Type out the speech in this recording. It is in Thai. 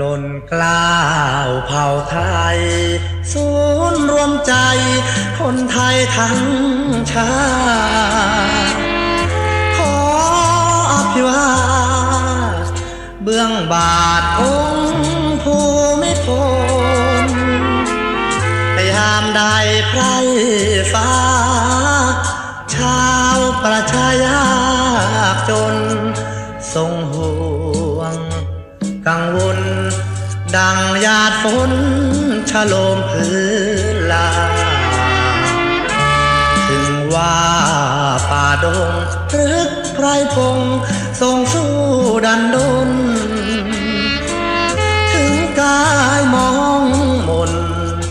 ล่นกล้าวเผ่าไทย ศูนย์รวมใจ คนไทยทั้งชาติขออภิวาทเบื้องบาทองค์ภูมิพลยามใดไพรฟ้า ชาวประชายากจนทรงห่ว กังวล ดังหยาดฝนชะโลมพื้นลา ถึงว่าป่าดงรึกไพรพงทรงสู้ดันดน